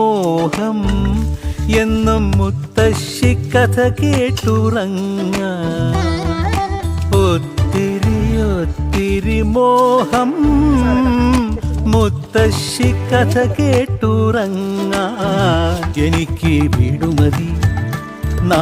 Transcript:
മോഹം എന്നും മുത്തശ്ശി കഥ കേട്ടുറങ്ങ. ഒത്തിരി ഒത്തിരി മോഹം മുത്തശ്ശി കഥ കേട്ടുറങ്ങ. എനിക്ക് വീടുമതി